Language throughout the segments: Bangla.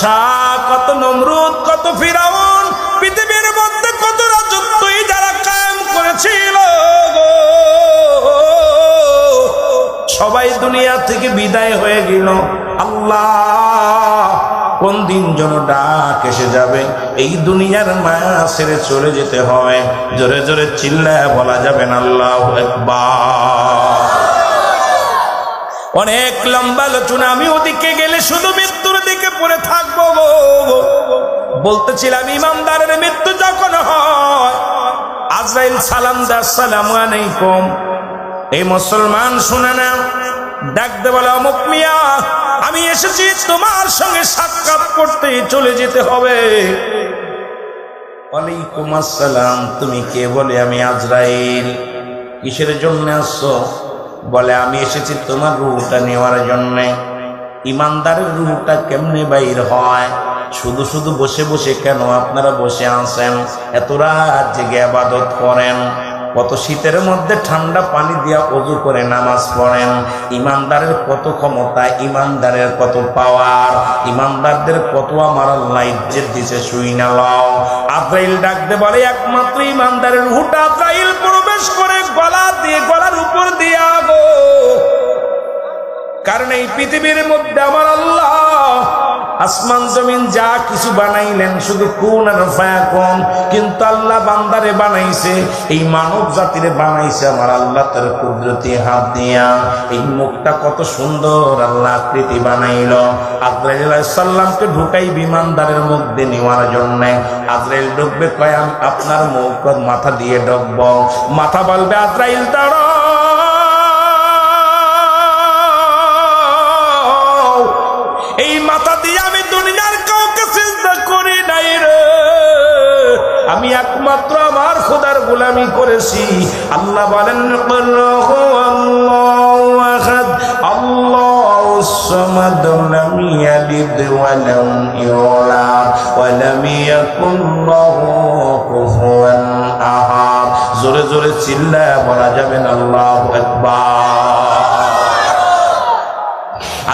বাদশাহ কত নমরুদ, কত ফিরাউন, পৃথিবীর মধ্যে কত রাজত্বই যারা কায়েম করেছিল। সবাই দুনিয়া থেকে বিদায় হয়ে গেল। আল্লাহ, কোন দিন যেন ডাক এসে যাবে। এই দুনিয়ার মায়া ছেড়ে চলে যেতে হয়। জোরে জোরে চিল্লায় বলা যাবে না, আল্লাহ একবার অনেক লম্বা আলোচনা, আমি ওদিকে গেলে শুধু মৃত্যুর দিকে পড়ে থাকব গো। বলতেছিলাম, ইমানদারের মৃত্যু যখন হয়, আজরাইল সালাম দা সালাম আলাইকুম। এই মুসলমান শুনে না, ডাকতে বলে, অমুক মিয়া, আমি এসেছি, তোমার সঙ্গে সাক্ষাৎ করতে চলে যেতে হবে। ওয়ালাইকুম আসসালাম, তুমি কে বলে আমি আজরাইল? কিসের জন্য আসছো? বলে, আমি এসেছি তোমার রুহটা নেওয়ার জন্যে। ইমানদারের রুহটা কেমনে বাইর হয়? শুধু শুধু বসে বসে কেন আপনারা বসে আছেন? এত রাত জেগে আবাদত করেন। কত শীতের মধ্যে ঠান্ডা পানি দিয়া অজু করে নামাজ পড়েন। ইমানদারের কত ক্ষমতা, ইমানদারের কত পাওয়ার, ইমানদারদের কত আমার আল্লাহ দিছে শুই না লও। আজরাইল ডাকতে বলে, একমাত্র ইমানদারের হুটা আজরাইল প্রবেশ করে গলা দিয়ে গলার কারণ এই পৃথিবীর মধ্যে আমার আল্লাহ আসমান, জমিন, যা কিছু বানাইলেন, শুধু কোন আর ফায়াকুন। কিন্তু আল্লাহ বান্দারে বানাইছে, এই মানব জাতিরে বানাইছে আমার আল্লাহ তার কুদরতি হাত দিয়া। এই মুখটা কত সুন্দর আল্লাহ আকৃতি বানাইল। আজরাইল সাল্লামকে ঢুকাই বিমানদারের মধ্যে নেওয়ার জন্য। আজরাইল ঢুকবে কয় আমি আপনার মুখ মাথা দিয়ে ঢুকবো। মাথা বলবে, আজরাইল, দাঁড়াও। মাথা দিয়ে আমি দুনিয়ার কাউকে চিন্তা করি নাই রে। আমি একমাত্র আমার খোদার গোলামি করেছি। আল্লাহ বলেন। জোরে জোরে চিল্লায় বলা যাবে না, আল্লাহু আকবার।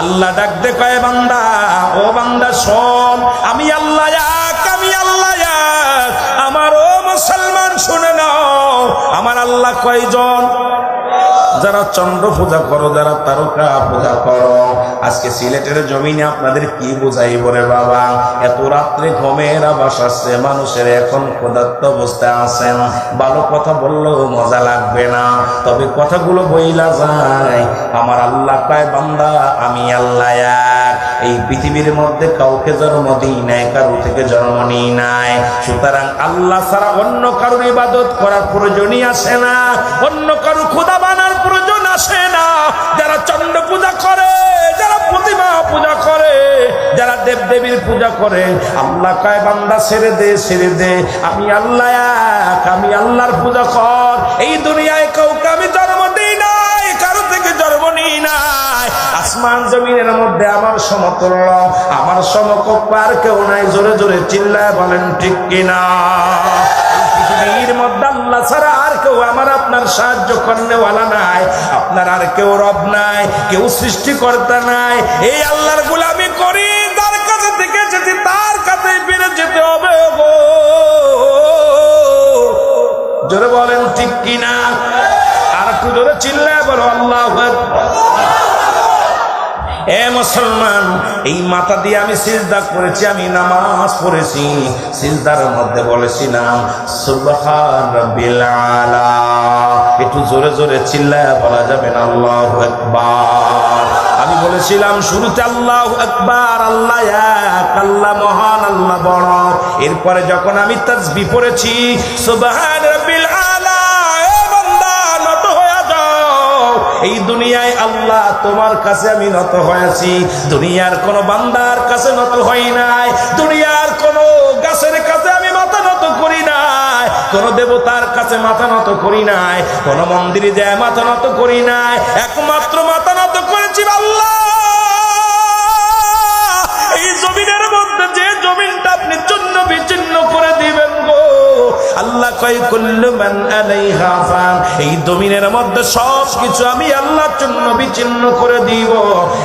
আল্লাহ ডাকতে কয় বান্দা, ও বান্দা শোন, আমি আল্লাহ এক, আমি আল্লাহ আমার ও মুসলমান শুনে নাও, আমার আল্লাহ কয়জন? যারা চন্দ্র পূজা করো, যারা তারকা পূজা করো। আজকে সিলেটের জমিনে আপনাদের কি বুঝাই বলে বাবা? এত রাত্রে ঘুমের আবাস আসছে, মানুষের এখন ক্ষুধার্ত অবস্থায় আছেন। ভালো কথা বললেও মজা লাগবে না। তবে কথাগুলো বইলা যায়, আমার আল্লাহ কয় বান্দা, আমি আল্লাহ এই পৃথিবীর মধ্যে কাউকে জন্ম দিই নাই, কারও থেকে জন্ম নিই নাই। সুতরাং আল্লাহ ছাড়া অন্য কারোর ইবাদত করার প্রয়োজনই আসে না। অন্য কারও ক্ষুদা বানার প্রয়োজন আসে না। যারা চন্দ্র পূজা করে দেবীর পূজা করে। আল্লাহ কায়, বান্দা ছেড়ে দে ছেড়ে দে। আমি আল্লাহ এক, আমি আল্লাহর পূজা কর। এই দুনিয়ায় কাউকে আমি জন্ম দিই নাই, কারও থেকে জন্ম নিই নাই। আসমান জমিনের মধ্যে আমার সমতুল্য, আমার সমকক্ষ আর কেউ নাই। জোরে জোরে চিল্লায় বলেন, ঠিক কিনা? পৃথিবীর মধ্যে আল্লাহ ছাড়া আর কেউ আমার আপনার সাহায্য করনেওয়ালা নাই। আপনার আর কেউ রব নাই, কেউ সৃষ্টিকর্তা নাই। এই আল্লাহর গোলামি যেতে তার কাছে ফিরে যেতে হবে জোরে বলেন, ঠিক কিনা? আর একটু জোরে চিল্লায় বলো, আল্লাহ এ মুসলমান, এই মাথা দিয়ে আমি সিজদা করেছি, আমি নামাজ পড়েছি। সিজদার মধ্যে বলেছিলাম, সুবহান একটু জোরে জোরে চিল্লায় বলা যাবে না, আল্লাহু আমি বলেছিলাম, শুরুতে আল্লাহ আকবার, আল্লাহ এক, আল্লাহ মহান, আল্লাহ বড়। এরপরে যখন আমি তাজবি পড়েছি এই দুনিয়ায় আল্লাহ তোমার কাছে আমি নত হয়েছি। দুনিয়ার কোন বান্দার কাছে নত হয় নাই। কাছে মাথা নত করি নাই, কোন মন্দিরে যায় মাথা নত করি নাই, একমাত্র মাথা নত করেছি এই জমিনের মধ্যে যে জমিনটা আপনি চূন্য বিচ্ছিন্ন করে দিবেন গো, আল্লাহ কয়, কুল্লু এই জমিনের মধ্যে সব কিছু আমি আল্লাহ জন্য বিচ্ছিন্ন করে দিব।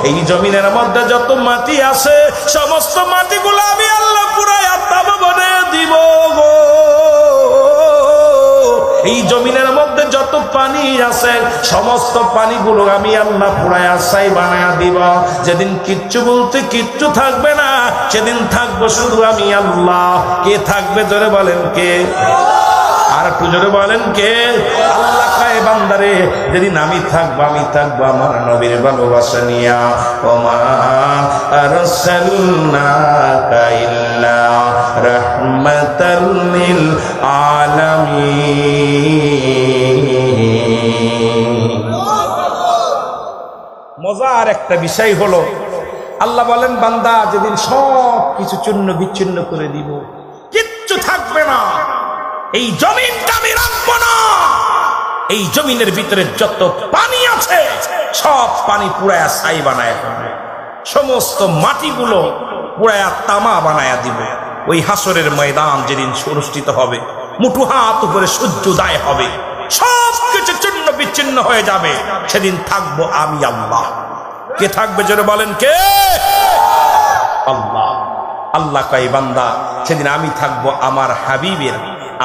এই জমিনের মধ্যে যত মাটি আছে, সমস্ত মাটিগুলো আমি আল্লাহ পুরাই আত্মা বনে দিব গো। এই জমিনের মধ্যে যত পানি আছে, সমস্ত পানিগুলো আমি আল্লাহ পুরায় আশাই বানায়া দিব। যেদিন কিচ্ছু বলতে কিচ্ছু থাকবে না, সেদিন থাকব শুধু আমি আল্লাহ। কে থাকবে ধরে বলেন কে? আর একটু জোরে বলেন কে? বান্দারে, যেদিন আমি থাকব আমি থাকব আমার নবীর ভালোবাসা নিয়া। ওমা আরসালনাকা ইল্লা রাহমাতাল লিল আলামিন। মজার একটা বিষয় হলো, আল্লাহ বলেন, বান্দা যেদিন সব কিছু চূর্ণ বিচ্ছিন্ন করে দিব, কিচ্ছু থাকবে না। এই জমিনটা আমি রাখব না। এই জমিনের ভিতরে যত পানি আছে, সব পানি পুরায়া ছাই বানায় সমস্ত মাটিগুলো পুরায়া তামা বানায়া দিব। ওই হাসরের ময়দান যেদিন অনুষ্ঠিত হবে, মুঠু হাত উপরে সূর্য দায় হবে, সব কিছু চূর্ণ বিচ্ছিন্ন হয়ে যাবে। সেদিন থাকব আমি আল্লাহ। কে থাকবে জোরে বলেন কে? আল্লাহ। আল্লাহ কয়, বান্দা, সেদিন আমি থাকব আমার হাবিবের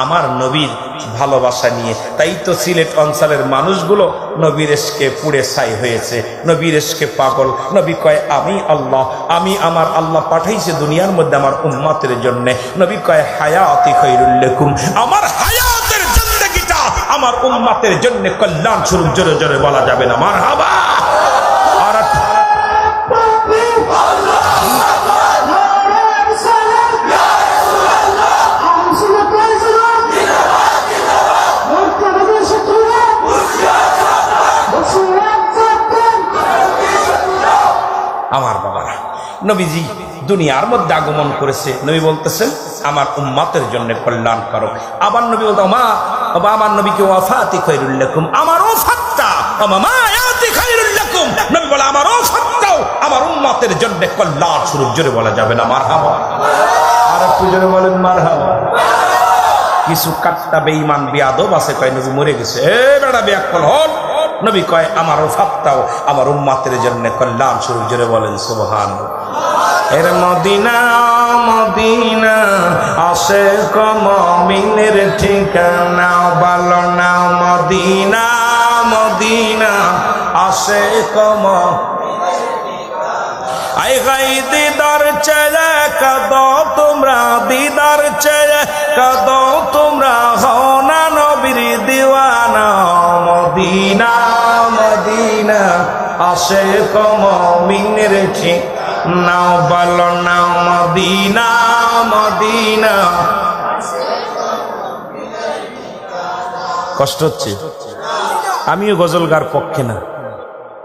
আমার নবীর ভালোবাসা নিয়ে। তাই তো সিলেট অঞ্চলের মানুষগুলো নবীর এসকে পুড়ে ছাই হয়েছে, নবীর এসকে পাগল। নবী কয়, আমি আল্লাহ, আমি আমার আল্লাহ পাঠাইছে দুনিয়ার মধ্যে আমার উম্মাতের জন্য। নবী কয় হায়া হায়াতি খৈরুল্লেকুম আমার হায়াতের জিন্দগিটা আমার উম্মাতের জন্য কল্যাণ স্বরূপ জোরে জোরে বলা যাবে না। মার হাবা নবীজি দুনিয়ার মধ্যে আগমন করেছে। নবী বলতেছেন, আমার উম্মাতের জন্য কল্যাণ করো। আবার নবী বলতো মা বাবা আমার নবীকে ওয়াফাতি খৈরুল্লাকুম আমার ওফাতটা নবী আমার ওফাতটাও আমার উম্মাতের জন্য কল্যাণ জোরে বলা যাবে না আর জোরে বলেন মার হাবা কিছু কাটটা আছে, কয়, নবী মরে গেছে। নবী কয়, আমার ফাত্তাও আমার জন্য কল্যাণ স্বরূপ। জোরে বলেন সুবহান এর মদিনা মদিনা, আসে কমিনের ঠিকানা, বলো না মদিনা মদিনা, আসে কম আই গাই দিদার চেয়ে কদ তোমরা, দিদার চেয়ে কদ তোমরা, হও না নবীর দিওয়ানা, মদিনা মদিনা, আসে কম মিনের ঠিক নাও, বল না মদিনা মদিনা। কষ্ট হচ্ছে। আমিও গজলগার পক্ষে না।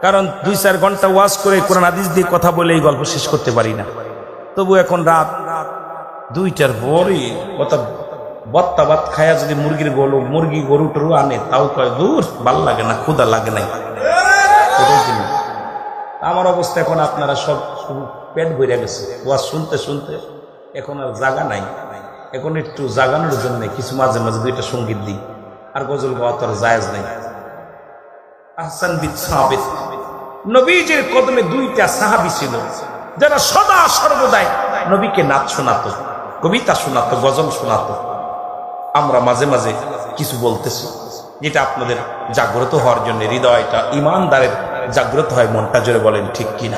কারণ দুই চার ঘণ্টা ওয়াশ করে কোরআন আদিস দিয়ে কথা বলে এই গল্প শেষ করতে পারি না। তবু এখন রাত দুইটার পরে কথা বত্তা ভাত খায়া যদি মুরগির গরু, মুরগি গরু টরু আনে, তাও কয়, দূর, ভালো লাগে না ক্ষুদা লাগে নাই। আমার অবস্থা এখন আপনারা সব পেট ভরে গেছে। ওয়াজ শুনতে শুনতে এখন আর জাগা নাই। এখন একটু জাগানোর জন্য কিছু মাঝে মাঝে দুইটা সংগীত দিই। আর গজল গাওয়া তো আর জায়েজ নাই। আহসান সাবিত। নবীজির কদমে দুইটা সাহাবি ছিল, যারা সদা সর্বদাই নবীকে নাচ শোনাতো, কবিতা শোনাতো, গজল শোনাতো। আমরা মাঝে মাঝে কিছু বলতেছি, যেটা আপনাদের জাগ্রত হওয়ার জন্য, হৃদয়টা ইমানদারের জাগ্রত হয়, মনটা জোরে বলেন, ঠিক কিনা?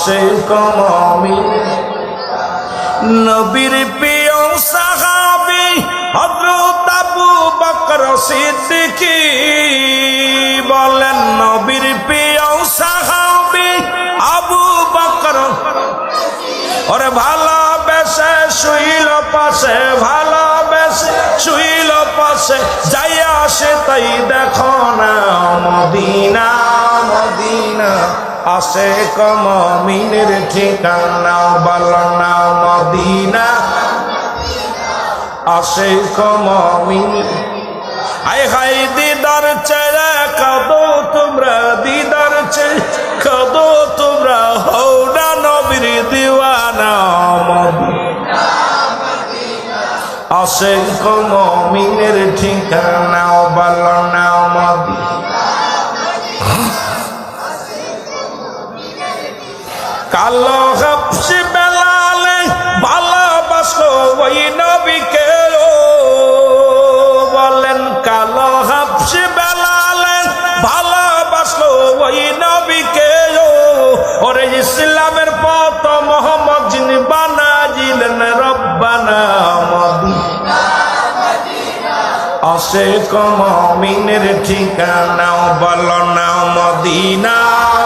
আসে কমিন নবীর প্রিয় সাহাবি হযরত আবু বকর সিদ্দিকী বলেন, নবীর প্রিয় সাহাবি আবু বকর, ওরে ভালোবেসে শুইল পাশে, ভালোবেসে শুইল পাশে যাই আসে তাই দেখো না মদিনা মদিনা। আসে কমিনের ঠিকানা বল না মদিনা। আসে কমিন আয় হাই দিদার চেয়ে কদো তোমরা দিদার চেয়ে কদো তোমরা হও না নবীর দিওয়ানা মদিনা। আসে কমিনের ঠিকানা বল কালো হাফসি বেলালে ভালোবাসো ওই নবীকে বলেন, কালো হাফসি বেলালে ভালোবাসো ওই নবীকে ওরে ইসলামের পথ মোহাম্মদ যিনি বানাজিলেন রব্বানা আসে কমিনের ঠিকানা বল না মদিনা।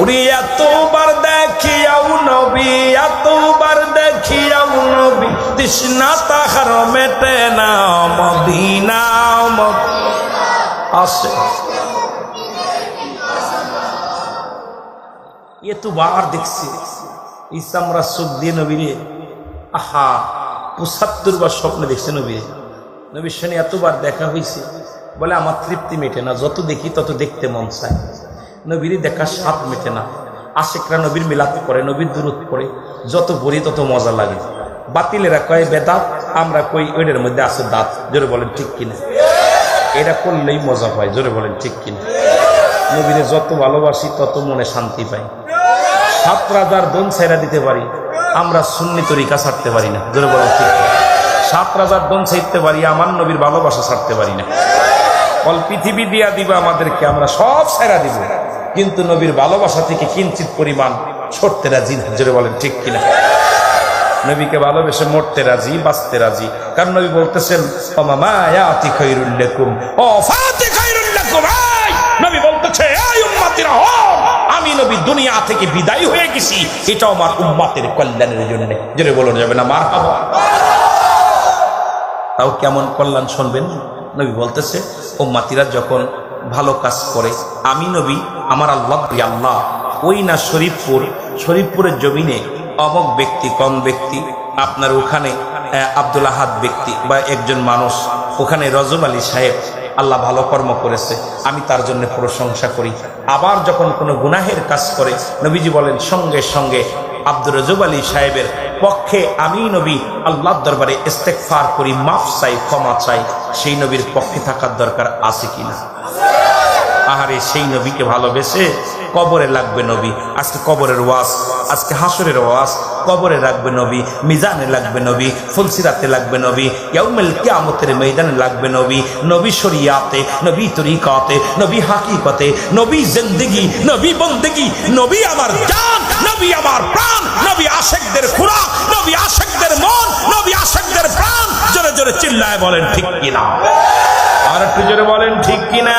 উনি এতবার দেখিয়াও নবী, এতবার দেখিয়াও নবী, তৃষ্ণা তাহার মেটে না মদিনা আসে। এতবার দেখছি ইসামরা চোখ দিয়ে নবীরে, আহা, পঁচাত্তর বার স্বপ্নে দেখছে নবীরে নবীর সঙ্গে এতবার দেখা হয়েছে বলে আমার তৃপ্তি মেটে না, যত দেখি তত দেখতে মন চায়। নবীরই দেখা স্বাদ মেটে না। আশেকরা নবীর মিলাপ করে, নবীর দূরত করে যত পড়ি তত মজা লাগে। বাতিলেরা কয় বেদাত আমরা কই ওইটার মধ্যে আছে দাঁত? জোরে বলেন, ঠিক কিনা? এটা করলেই মজা পায় জোরে বলেন, ঠিক কিনা? নবীরে যত ভালোবাসি, তত মনে শান্তি পাই। সাত রাজার দন ছেড়া দিতে পারি, আমরা সুন্নি তরিকা ছাড়তে পারি না। জোরে বলেন, ঠিক সাত রাজার দন ছাড়তে পারি, আমার নবীর ভালোবাসা ছাড়তে পারি না। অল পৃথিবী দিয়া দিবা আমাদেরকে, আমরা সব ছেড়া দিব। কিন্তু নবীর ভালোবাসা থেকে কিঞ্চিত পরিমাণ ছড়তে রাজি জোরে বলেন, ঠিক কিনা? নবীকে ভালোবেসে মরতে রাজি, বাঁচতে রাজি। কারণ নবী বলতেছেন ও মামা নবী বলতেছে আমি নবী দুনিয়া থেকে বিদায় হয়ে গেছি, এটা আমার উম্মতের কল্যাণের জন্য। জোরে বলুন, যাবে না? মার তাও কেমন কল্যাণ শুনবেন? নবী বলতেছে, উম্মাতিরা যখন ভালো কাজ করে, আমি নবী আমার আল্লাহ আল্লাহ। ওই না শরীফপুর, শরীফপুরের জমিনে অমক ব্যক্তি, কম ব্যক্তি, আপনার ওখানে আব্দুল আহাদ ব্যক্তি বা একজন মানুষ, ওখানে রজব আলী সাহেব আল্লাহ ভালো কর্ম করেছে, আমি তার জন্য প্রশংসা করি। আবার যখন কোনো গুনাহের কাজ করে, নবীজি বলেন, সঙ্গে সঙ্গে আব্দুর রজব আলী সাহেবের পক্ষে আমি নবী আল্লাহর দরবারে ইস্তেকফার করি, মাফ চাই, ক্ষমা চাই, সেই নবীর পক্ষে থাকার দরকার আছে কিনা? আহারে সেই নবীকে ভালোবেসে কবরে লাগবে নবী। আজকে কবরের ওয়াজ, আজকে হাসরের ওয়াজ, কবরে লাগবে নবী, মিজানে লাগবে নবী, ফুলসিরাতে লাগবে নবী, ইয়াউমেল কিয়ামতের ময়দানে লাগবে নবী নবী শরিয়াতে, নবী তরিকাতে, নবী হাকিকতে, নবী জিন্দেগি, নবী বন্দেগি, নবী আমার জান, নবী আমার প্রাণ, নবী আশেকদের খুরাক, নবী আশেকদের মন, নবী আশেকদের প্রাণ। জোরে জোরে চিল্লায় বলেন, ঠিক কিনা? আর একটু জোরে বলেন, ঠিক কিনা?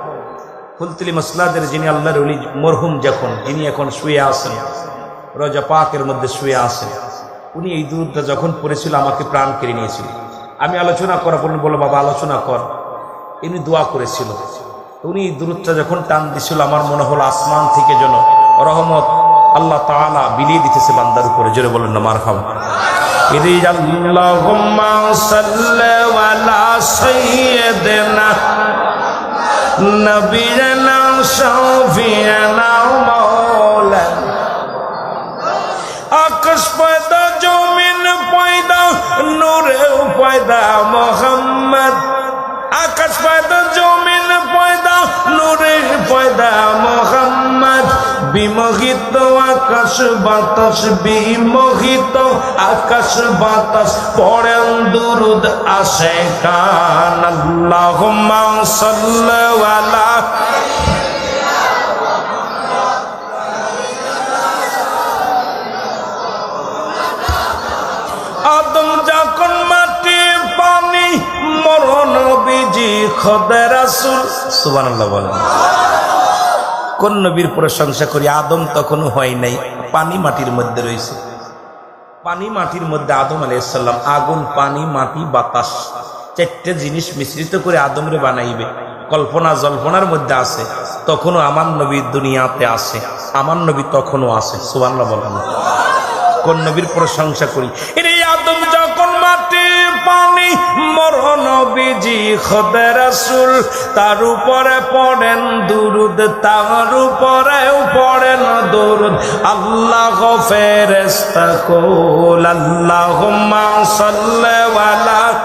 ফুলতুলি মসলাদের যিনি আল্লাহর অলি মরহুম যখন, যিনি এখন শুয়ে আসেন রজা পাকের মধ্যে শুয়ে আছেন, উনি এই দুরুদ্রা যখন পড়েছিল, আমাকে প্রাণ কেড়ে নিয়েছিল। আমি আলোচনা করা বললেন বলো বাবা, আলোচনা কর। ইনি দোয়া করেছিল। উনি এই দূরত্বটা যখন টান দিছিল, আমার মনে হলো আসমান থেকে যেন রহমত আল্লাহ তাআলা বিলিয়ে দিতেছে বান্দার উপরে। জোরে বলেন না মার খাওয়া আল্লাহুম্মা সাল্লি সাইয়্যিদিনা নবিয়না শাফিয়ানা মৌলা। আকাশ পয়দা, জমিন পয়দা নূরে পয়দা, মোহাম্মদ। আকাশ পয়দা, জমিন পয়দা নূরে পয়দা মোহাম্মদ বিমোহিত, আকাশ বাতাস বিমোহিত, আকাশ বাতাস পড়েন দুরুদ আসে কান আল্লাহুম্মা সাল্লি আলা আদম যখন মাটি পানি মরণ বিজি রাসুল, সুবহানাল্লাহ বলেন। কোন নবীর প্রশংসা করি, আদম তখনও হয় নাই, পানি মাটির মধ্যে রয়েছে। পানি মাটির মধ্যে আদম আলাইসাল্লাম আগুন, পানি, মাটি, বাতাস, চারটে জিনিস মিশ্রিত করে আদমরে বানাইবে। কল্পনা, জল্পনার মধ্যে আছে, তখনও আমার নবী দুনিয়াতে আসে আমার নবী তখনও আসে সুবহানাল্লাহ বলেন। কোন নবীর প্রশংসা করি? এরে মরণ বিজি খোদে রাসুল, তার উপরে পড়েন দুরুদ, তার উপরেও পড়েন দুরুদ। আল্লাহ ফেরেস্তা কোল আল্লাহ সাল্লাল্লাহু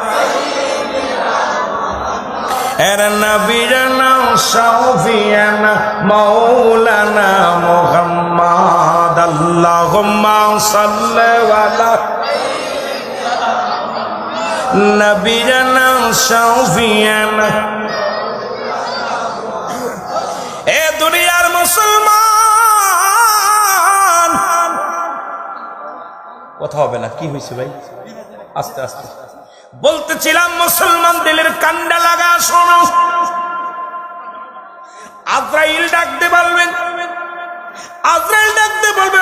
এর নবীরানা শাফিয়ানা মাওলানা মুহাম্মদ। আল্লাহুম্মা সাল্লি আলা নবীরানা শাফিয়ানা এ দুনিয়ার মুসলমান। কথা হবে না, কি হয়েছে ভাই? আস্তে আস্তে। বলতেছিলাম, মুসলমান দিলের কান্ডা লাগা, শোনো। আজরাইল ডাকতে বলবেন আজরাইল ডাকতে বলবে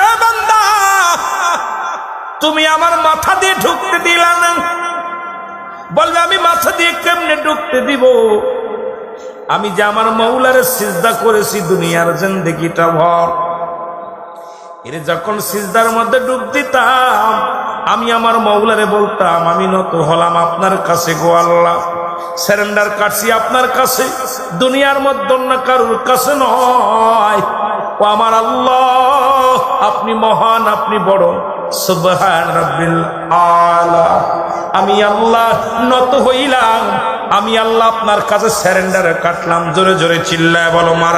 তুমি আমার মাথা দিয়ে ঢুকতে দিলা না। বলবে, আমি মাথা দিয়ে কেমনে ঢুকতে দিব? আমি যে আমার মৌলারে সিজদা করেছি, দুনিয়ার জিন্দগিটা ভর। এর যখন সিজদার মধ্যে ডুব দিতাম, আমি আমার মৌলারে বলতাম, আমি নত হলাম আপনার কাছে গো আল্লাহ। স্যারেন্ডার কাটছি আপনার কাছে। দুনিয়ার মধ্যে অন্য কারুর কাছে নয়। ও আমার আল্লাহ, আপনি মহান, আপনি বড়। আমি আল্লাহ নত হইলাম। আমি আল্লাহ আপনার কাছে স্যারেন্ডারে কাটলাম। জোরে জোরে চিল্লায় বলো মার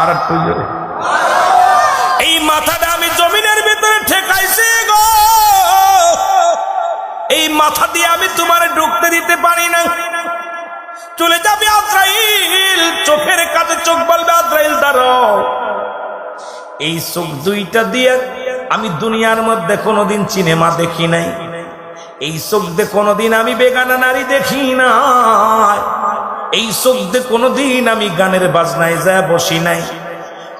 আর একটু জোরে এই মাথাটা আমি জমিনের ভিতরে ঠেকাইছি গো। এই মাথা দিয়ে আমি তোমার ঢুকতে দিতে পারি না চলে যাবে আজরাইল। চোখের কাছে চোখ বলবে, আজরাইল দাঁড়াও। এই চোখ দুইটা দিয়ে আমি দুনিয়ার মধ্যে কোনোদিন সিনেমা দেখি নাই। এই চোখ কোনোদিন আমি বেগানা নারী দেখি না এই চোখ কোনোদিন আমি গানের বাজনায় যা বসি নাই।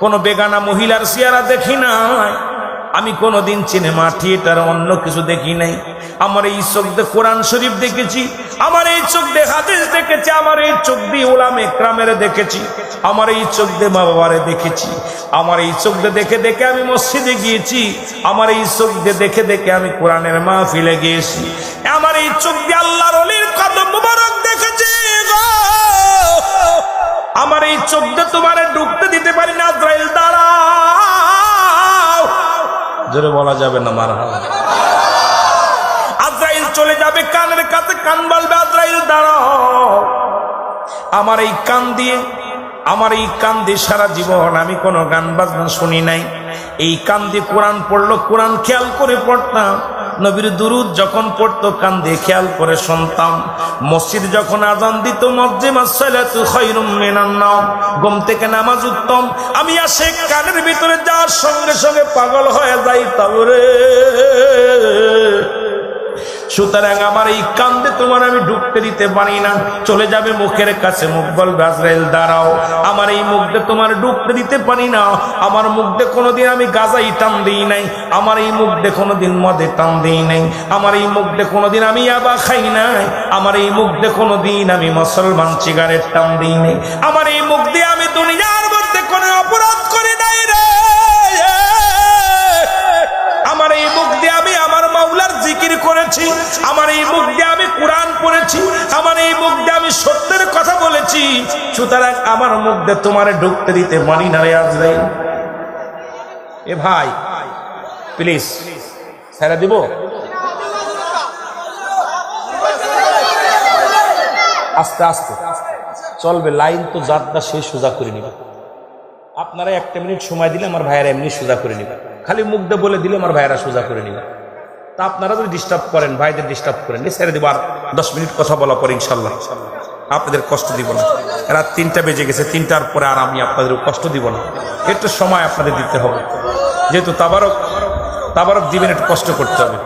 কোনো বেগানা মহিলার চেহারা দেখি নাই। আমি কোনোদিন সিনেমা, থিয়েটার, অন্য কিছু দেখি নাই। আমার এই চোখ দিয়ে কোরআন শরীফ দেখেছি, আমার এই চোখ দিয়ে হাদিস দেখেছি, আমার এই চোখ দিয়ে ওলাম একরামের দেখেছি, আমার এই চোখ দিয়ে মা বাবারে দেখেছি, আমার এই চোখ দিয়ে দেখে দেখে আমি মসজিদে গিয়েছি, আমার এই চোখ দিয়ে দেখে দেখে আমি কোরআনের মা ফিলে গিয়েছি, আমার এই চোখ দিয়ে আল্লাহর অলির কদম মুবারক দেখেছি আমার এই চোখ দিয়ে তোমারে ঢুকতে দিতে পারি না, আজরাইল জোরে বলা যাবে না মার আজরাইল চলে যাবে কানের কাছে, কান বলবে, আজরাইল আমার এই কান দিয়ে, আমার এই কান দিয়ে সারা জীবন আমি কোনো গান বাজনা শুনি নাই। এই কান দিয়ে কোরআন পড়ল, কোরআন খেয়াল করে পড়তাম। নবীর দুরুদ যখন পড়তো, কান দিয়ে খেয়াল করে শুনতাম। মসজিদ যখন আজান দিত ঘুম থেকে নামাজ উত্তম আমি আসে কানের ভিতরে যাওয়ার সঙ্গে সঙ্গে পাগল হয়ে যাই রে। সুতরাং আমার এই কান্দে তোমার আমি ঢুকতে দিতে পারি না। চলে যাবে মুখের কাছে, মুখ বলবে, আজরাইল, দাঁড়াও। আমার এই মুখে তোমার ঢুকতে দিতে পারি না। আমার মুখে কোনোদিন আমি গাজাই টান দিই নাই। আমার এই মুখে কোনোদিন মদে টান দিই নাই। আমার এই মুখে কোনোদিন আমি আবা খাই নাই। আমার এই মুখে কোনোদিন আমি মুসলমান সিগারেট টান দিই নাই। আমার এই মুখ দিয়ে আমি দুনিয়ার করেছি, আমার এই মুখ দিয়ে আমি কোরআন পড়েছি, আমার এই মুখ দিয়ে আমি সত্যের কথা বলেছি, সুতরাং আমার মুখ দিয়ে তোমার ঢুকতে দিতে মানি না রে আজরাইল। এ ভাই প্লিজ ছেড়ে দিব? আস্তে আস্তে, চলবে, লাইন তো যাত্রা শেষ, সোজা করে নিবে। আপনারা একটা মিনিট সময় দিলে আমার ভাইয়েরা এমনি সোজা করে নিবে। খালি দিয়ে বলে দিলে আমার ভাইয়েরা সোজা করে নিবে। তা আপনারা যদি ডিস্টার্ব করেন, ভাইদের ডিস্টার্ব করেন ছেড়ে দিব আর দশ মিনিট কথা বলা পরে ইনশাল্লাহ। আপনাদের কষ্ট দিব না। রাত তিনটা বেজে গেছে, তিনটার পরে আর আমি আপনাদের কষ্ট দিব না। একটু সময় আপনাদের দিতে হবে। যেহেতু তাবারক তাবারক দিবেন, একটু কষ্ট করতে হবে।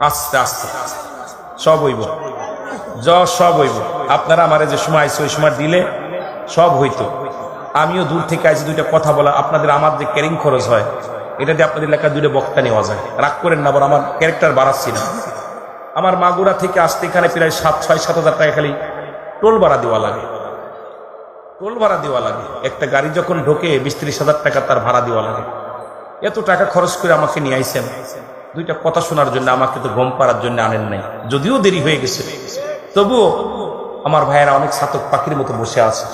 আস্তে আস্তে। সব হইব। য সব হইব। আপনারা আমার যে সময় আইসে ওই সময় দিলে সব হইতো। আমিও দূর থেকে আইসি দুইটা কথা বলা। আপনাদের আমার যে ক্যারিং খরচ হয় এটা দিয়ে আপনাদের এলাকায় দুইটা বক্তা নেওয়া যায়। রাগ করেন না আমার ক্যারেক্টার বাড়াচ্ছি না। আমার মাগুরা থেকে আসতে এখানে প্রায় সাত, ছয়, সাত হাজার টাকা খালি টোল ভাড়া দেওয়া লাগে। টোল ভাড়া দেওয়া লাগে। একটা গাড়ি যখন ঢোকে, বিশ ত্রিশ হাজার টাকা তার ভাড়া দেওয়া লাগে। এত টাকা খরচ করে আমাকে নিয়ে আইসেন দুইটা কথা শোনার জন্য আমাকে তো ঘুম পাড়ার জন্য আনেন নাই। যদিও দেরি হয়ে গেছে। তবুও আমার ভাইয়েরা অনেক ছাতক পাখির মতো বসে আছে।